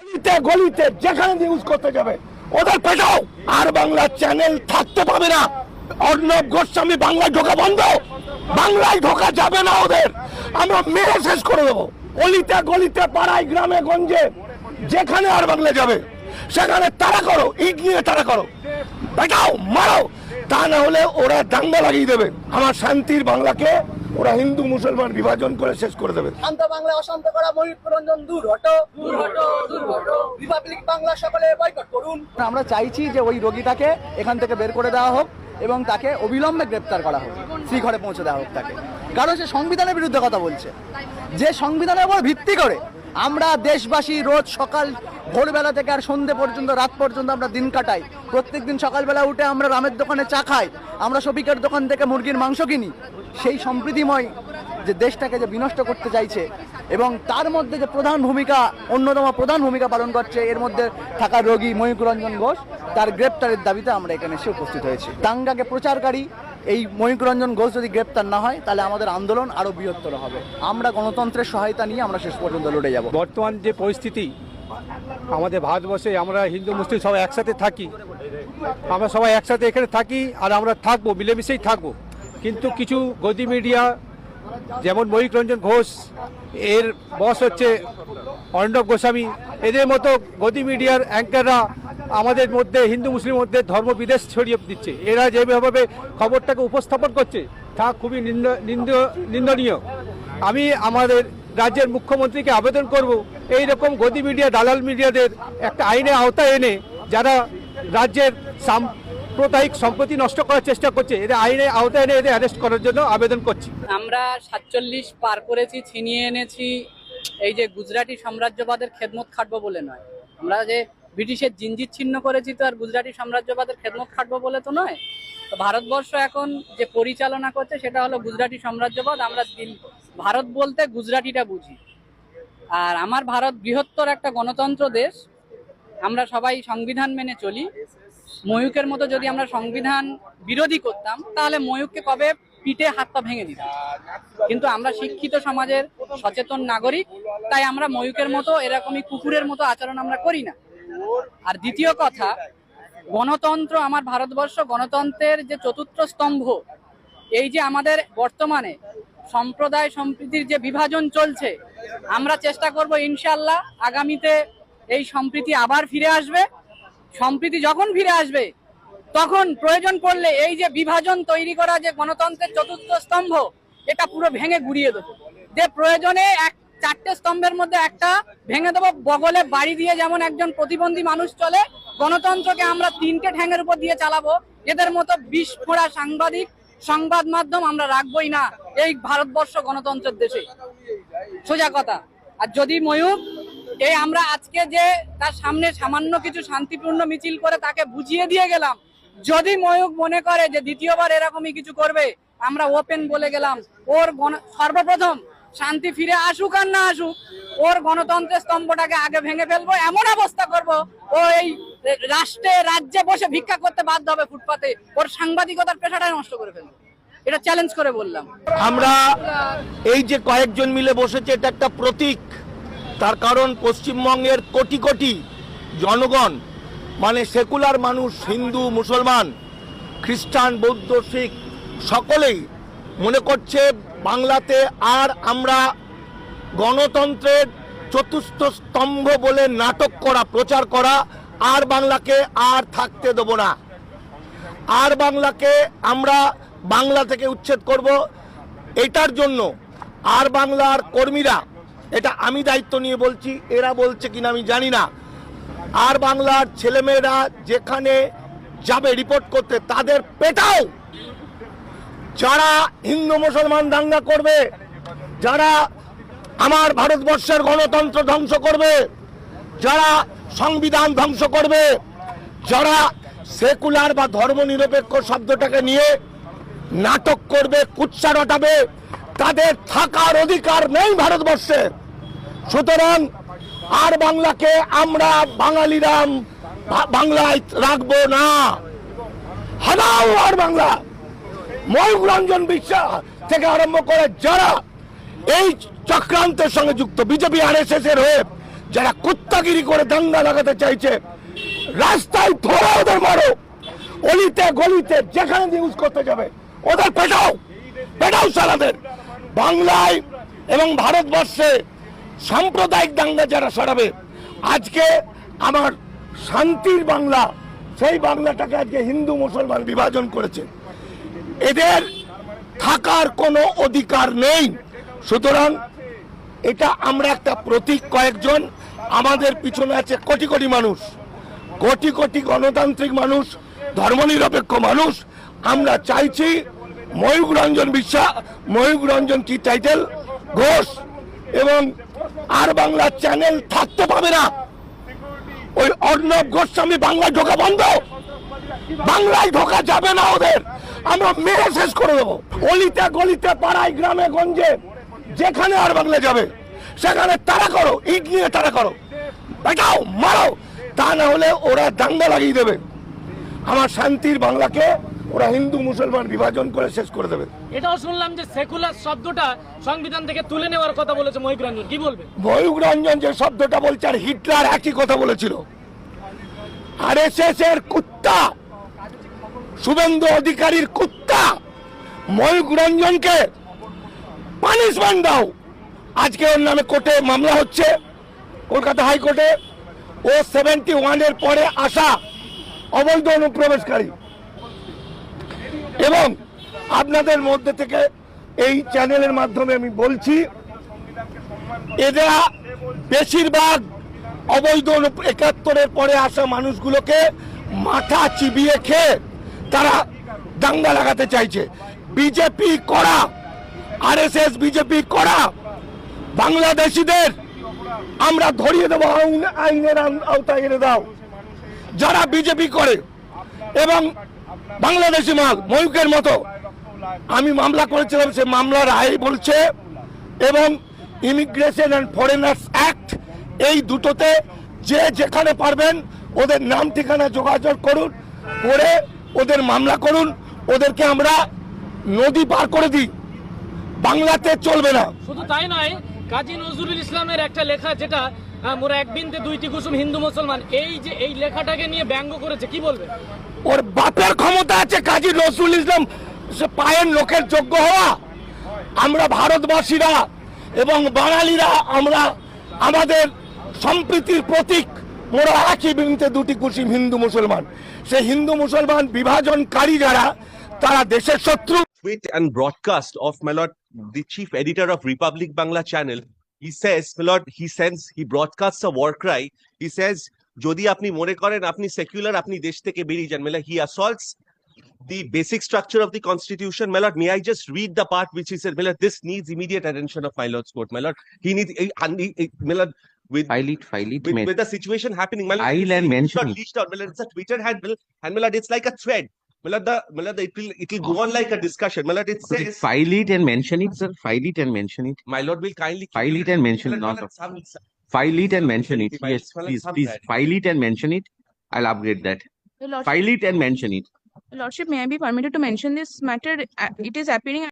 গলিতে গলিতে যেখানে নিউজ করতে যাবে, ওদের পেটাও। আর বাংলা চ্যানেল থাকতে পাবে না। অর্ণব গোস্বামী বাংলায় ঢোকা বন্ধ। বাংলায় ঢোকা যাবে না ওদের। আমরা মেরে শেষ করে দেবো। অলিতে গলিতে পাড়ায় গ্রামে গঞ্জে, যেখানে আর বাংলা যাবে, সেখানে তারা করো, ইট নিয়ে তারা করো। পেটাও, মারো। তা না হলে ওরা দাঙ্গা লাগিয়ে দেবে। আমার শান্তির বাংলাকে ওরা হিন্দু মুসলমান বিভাজন করে শেষ করে দেবে। শান্ত বাংলা অশান্ত করা মহিত রঞ্জন দূর হটো। দূর হটো দূর হটো। রিপাবলিক বাংলা সকলে বয়কট করুন। আমরা চাইছি যে ওই রোগীটাকে এখান থেকে বের করে দেওয়া হোক এবং তাকে অবিলম্বে গ্রেপ্তার করা হোক শ্রীঘরে পৌঁছে দেওয়া হোক তাকে। কারণ সে সংবিধানের বিরুদ্ধে কথা বলছে। যে সংবিধানের উপর ভিত্তি করে আমরা দেশবাসী রোজ সকাল ভোরবেলা থেকে আর সন্ধে পর্যন্ত, রাত পর্যন্ত আমরা দিন কাটাই। প্রত্যেকদিন সকালবেলা উঠে আমরা রামের দোকানে চা খাই। আমরা শফিকের দোকান থেকে মুরগির মাংস কিনি। সেই সম্প্রীতিময় যে দেশটাকে যে বিনষ্ট করতে চাইছে এবং তার মধ্যে যে প্রধান ভূমিকা, অন্যতম প্রধান ভূমিকা পালন করছে, এর মধ্যে থাকা রোগী ময়ূকরঞ্জন ঘোষ, তার গ্রেপ্তারের দাবিতে আমরা এখানে এসে উপস্থিত হয়েছি। দাঙ্গাকে প্রচারকারী এই ময়ূকরঞ্জন ঘোষ যদি গ্রেপ্তার না হয়, তাহলে আমাদের আন্দোলন আরও বৃহত্তর হবে। আমরা গণতন্ত্রের সহায়তা নিয়ে আমরা শেষ পর্যন্ত লড়ে যাব। বর্তমান যে পরিস্থিতি, আমাদের ভারতবর্ষে আমরা হিন্দু, মুসলিম সবাই একসাথে থাকি। আমরা সবাই একসাথে এখানে থাকি আর আমরা থাকব, মিলেমিশেই থাকব। কিন্তু কিছু গদি মিডিয়া, যেমন মহিক রঞ্জন ঘোষ, এর বস হচ্ছে অর্ণব গোস্বামী। এদের মতো গদি মিডিয়ার অ্যাঙ্কাররা আমাদের মধ্যে, হিন্দু, মুসলিম মধ্যে ধর্ম বিদেশ ছড়িয়ে দিচ্ছে। এরা যেভাবে খবরটাকে উপস্থাপন করছে, তা খুবই নিন্দ, নিন্দ- নিন্দনীয়। আমি আমাদের রাজ্যের মুখ্যমন্ত্রীকে আবেদন করব এই রকম গদি মিডিয়া, দালাল মিডিয়াদের একটা আইনের আওতায় এনে যারা রাজ্যের সাম্প্রদায়িক সম্পত্তি নষ্ট করার চেষ্টা করছে, এদের আইনের আওতায় এনে এদের অ্যারেস্ট করার জন্য আবেদন করছি। আমরা সাতচল্লিশ পার করেছি, ছিনিয়ে এনেছি, এই যে গুজরাটি সাম্রাজ্যবাদের খেদমত খাটবো বলে নয়। আমরা যে ব্রিটিশের জিঞ্জির ছিন্ন করেছি তো আর গুজরাটি সাম্রাজ্যবাদের খেদমত খাটবো বলে তো নয়। তো ভারতবর্ষ এখন যে পরিচালনা করছে সেটা হলো গুজরাটি সাম্রাজ্যবাদ। আমরা ভারত বলতে গুজরাটিটা বুঝি। আর আমার ভারত বৃহত্তর একটা গণতন্ত্র দেশ। আমরা সবাই সংবিধান মেনে চলি। ময়ূকের মতো যদি আমরা সংবিধান বিরোধী করতাম, তাহলে ময়ূককে কবে পিঠে হাত পা ভেঙে দিতাম। কিন্তু আমরা শিক্ষিত সমাজের সচেতন নাগরিক, তাই আমরা ময়ূকের মতো, এরকমই কুকুরের মতো আচরণ আমরা করি না। আর দ্বিতীয় কথা, গণতন্ত্র, আমার ভারতবর্ষ গণতন্ত্রের যে চতুর্থ স্তম্ভ, এই যে আমাদের বর্তমানে সম্প্রদায় সম্প্রীতির যে বিভাজন চলছে, আমরা চেষ্টা করব ইনশাল্লাহ আগামীতে এই সম্প্রীতি আবার ফিরে আসবে। সম্প্রীতি যখন ফিরে আসবে, তখন প্রয়োজন পড়লে এই যে বিভাজন তৈরি করা যে গণতন্ত্রের চতুর্থ স্তম্ভ, এটা পুরো ভেঙে গুড়িয়ে দেবো। যে প্রয়োজনে এক চারটে স্তম্ভের মধ্যে একটা ভেঙে দেবো, বগলে বাড়ি দিয়ে যেমন একজন প্রতিবন্ধী মানুষ চলে, গণতন্ত্রকে আমরা তিনটে ঠ্যাঙের উপর দিয়ে চালাবো। এদের মতো বিষ ফোড়া সাংবাদিক, সংবাদ মাধ্যম আমরা রাখবোই না। এই ভারতবর্ষ গণতন্ত্রের দেশে। সোজা কথা। আর যদি ময়ূর, এই আমরা আজকে যে তার সামনে সামান্য কিছু শান্তিপূর্ণ মিছিল করে তাকে বুঝিয়ে দিয়ে গেলাম, যদি ময়ূক মনে করে যে দ্বিতীয়বার এরকমই কিছু করবে, আমরা ওপেন বলে গেলাম। ওর সর্বপ্রথম শান্তি ফিরে আসুক আর না আসুক, ওর গণতন্ত্রের স্তম্ভটাকে আগে ভেঙে ফেলব, এমন অবস্থা করব, ও এই রাষ্ট্রে, রাজ্যে বসে ভিক্ষা করতে বাধ্য হবে ফুটপাতে, ওর সাংবাদিকতার পেশাটাই নষ্ট করে ফেলব। এটা চ্যালেঞ্জ করে বললাম। আমরা এই যে কয়েকজন মিলে বসেছে, এটা একটা প্রতীক। তার কারণ পশ্চিমবঙ্গের কোটি কোটি জনগণ মানে সেকুলার মানুষ, হিন্দু, মুসলমান, খ্রিস্টান, বৌদ্ধ, শিখ, সকলেই মনে করছে বাংলাতে আর আমরা গণতন্ত্রের চতুর্থ স্তম্ভ বলে নাটক করা, প্রচার করা, আর বাংলাকে আর থাকতে দেবো না। আর বাংলাকে আমরা বাংলা থেকে উচ্ছেদ করব। এটার জন্য আর বাংলার কর্মীরা, এটা আমি দায়িত্ব নিয়ে বলছি, এরা বলছে কিনা আমি জানি না। আর বাংলার ছেলেমেয়েরা যেখানে যাবে রিপোর্ট করতে, তাদের পেটাও যারা হিন্দু মুসলমান দাঙ্গা করবে, যারা আমার ভারতবর্ষের গণতন্ত্র ধ্বংস করবে, যারা সংবিধান ধ্বংস করবে, যারা সেকুলার বা ধর্মনিরপেক্ষ শব্দটাকে নিয়ে নাটক করবে, কুৎসা রটাবে, তাদের থাকার অধিকার নেই ভারতবর্ষে। সুতরাং আর বাংলাকে আমরা বাঙালিরা বা- বাংলায় রাখব না। হারাও আর বাংলা। ময়ূক রঞ্জন বিশ্বাস থেকে আরম্ভ করে যারা এই চক্রান্তের সঙ্গে যুক্ত, বিজেপি আর এস এস এর হয়ে যারা কুত্তাগিরি করে দাঙ্গা লাগাতে চাইছে, রাস্তায় ধরে ওদের মারো। অলিতে গলিতে যেখানে ইউজ করতে যাবে, ওদের পেটাও পেটাও সালাদের। বাংলায় এবং ভারতবর্ষে সাম্প্রদায়িক দাঙ্গা যারা সরাবে আজকে আমার শান্তির বাংলা, সেই বাংলাটাকে আজকে হিন্দু মুসলমান বিভাজন করেছে। এদের থাকার কোনো অধিকার নেই। সুতরাং এটা আমরা একটা প্রতীক কয়েকজন, আমাদের পিছনে আছে কোটি কোটি মানুষ। কোটি কোটি গণতান্ত্রিক মানুষ, ধর্মনিরপেক্ষ মানুষ। আমরা চাইছি ময়ূক রঞ্জন বিশ্বাস ময়ূক রঞ্জন কি টাইটেল ঘোষ। এবং আর বাংলা চ্যানেল থাকতে পাবে না। ওই অর্ণব গোস্বামী বাংলায় ঢোকা বন্ধ। বাংলায় ঢোকা যাবে না ওদের। আমরা মেরে শেষ করে দেবো। অলিতে গলিতে পাড়ায় গ্রামে গঞ্জে যেখানে আর বাংলা যাবে সেখানে তারা করো ইট নিয়ে তারা করো। বেটাও মারো। তা না হলে ওরা দাঙ্গা লাগিয়ে দেবে। আমার শান্তির বাংলাকে ওরা হিন্দু মুসলমান বিভাজন করে শেষ করে দেবে। এটাও শুনলাম যে সেকুলার শব্দটা সংবিধান থেকে তুলে নেওয়ার কথা বলেছে মহিক রঞ্জন। কি বলবে? ময়ূক রঞ্জন যে শব্দটা বলছে আর হিটলার একই কথা বলেছিল। আর এস এর কুত্তা শুভেন্দু অধিকারীর কুত্তা ময়ূক রঞ্জনকে পানিশমেন্ট দাও। আজকে ওর নামে কোর্টে মামলা হচ্ছে, কলকাতা হাইকোর্টে। ও সেভেন্টি ওয়ানের পরে আসা অবৈধ অনুপ্রবেশকারী। এবং আপনাদের মধ্যে থেকে এই চ্যানেলের মাধ্যমে আমি বলছি, এরা বেশিরভাগ অবৈধ একাত্তরের পরে আসা মানুষগুলোকে মাথা চিবিয়ে খেয়ে তারা দাঙ্গা লাগাতে চাইছে। বিজেপি করা আরএসএস বিজেপি করা বাংলাদেশিদের আমরা ধরিয়ে দেবো, আইন আইনের আওতায় এনে দাও। যারা বিজেপি করে এবং বাংলাদেশি মাল ময়ূকের মতো। আমি মামলা করেছিলাম, সে মামলার রায় বলছে এবং ইমিগ্রেশন অ্যান্ড ফরেনার্স অ্যাক্ট এই দুটোতে যে যেখানে পারবেন ওদের নাম ঠিকানা যোগাযোগ করুন, করে ওদের মামলা করুন ওদেরকে আমরা নদী পার করে দিই। বাংলাতে চলবে না। শুধু তাই নয় কাজী নজরুল ইসলামের একটা লেখা যেটা মোরা দুইটি কুসুম হিন্দু মুসলমান এই যে এই লেখাটাকে নিয়ে ব্যঙ্গ করেছে কি বলবে? ওর বাপের ক্ষমতা আছে কাজী নজরুল ইসলাম পায়ের লোকের যোগ্য হওয়া। আমরা ভারতবাসীরা এবং বাঙালিরা আমরা আমাদের সম্প্রীতির প্রতীক মোরা একই বিন্দুতে দুটি কুসিম হিন্দু মুসলমান। সে হিন্দু মুসলমান বিভাজনকারী যারা তারা দেশের শত্রু tweet and broadcast of my lord, the chief editor of Republic Bangla channel. He says, my lord, he sends, he broadcasts a war cry. He says, যদি আপনি মনে করেন আপনি সেকুলার আপনি দেশ থেকে বেরিয়ে যান মেলা হি assaults the basic structure of the constitution my lord may i just read the part which he said my lord this needs immediate attention of my lord's court my lord he needs eh, eh, my lord with file it, file it, with, with the situation happening, my lord, I'll it's- and mention not it. out, my it's a Twitter handle, and my lord, it's like a thread. My lord, the, my lord, it will, it will go on like a discussion. My lord, it Okay, says, File it and mention it, sir. File it and mention it. my lord will kindly. File it and mention it, not some- some- File it and mention it. Yes, please, please, file it and mention it. I'll upgrade that. File it and mention it. Lordship, may I be permitted to mention this matter? It is appearing